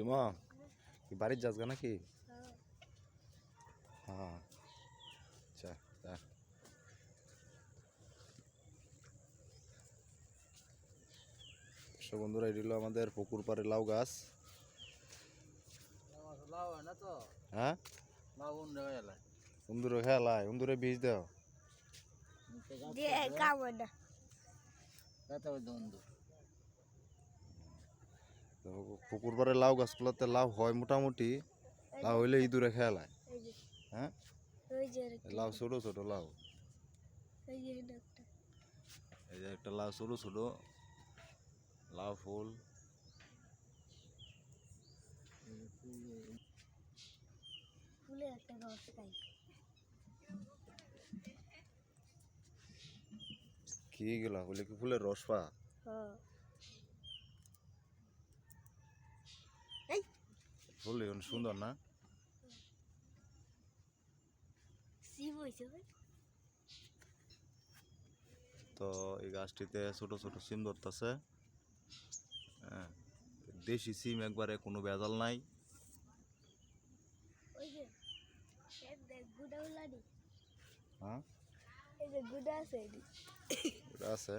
জুমা কি বাড়ির যাস নাকি? হ্যাঁ। আচ্ছা। বন্ধুরা এটি হলো আমাদের পুকুর পাড়ে লাউ গাছ। লাউ হয়? হ্যাঁ উন্দুরে খেলায় উন্দুরে বীজ দাও। কামড় না তো পুকুর পাড়ে লাউ গাছগুলোতে লাউ হয় মোটামুটি লাউ হইলে ইঁদুরে খেলায়। হ্যাঁ? লাউ ছোট ছোট লাউ। এই যে একটা লাউ ছোট ছোট লাউ ফুল। একটা কি গেলা বলে কি ফুলের রস পা হ্যাঁ। ফুল এখন সুন্দর না তো এই গাছটিতে ছোট ছোট সিম ধরতেছে দেশি সিম একবারে কোনো ভেজাল নাই হ্যাঁ আছে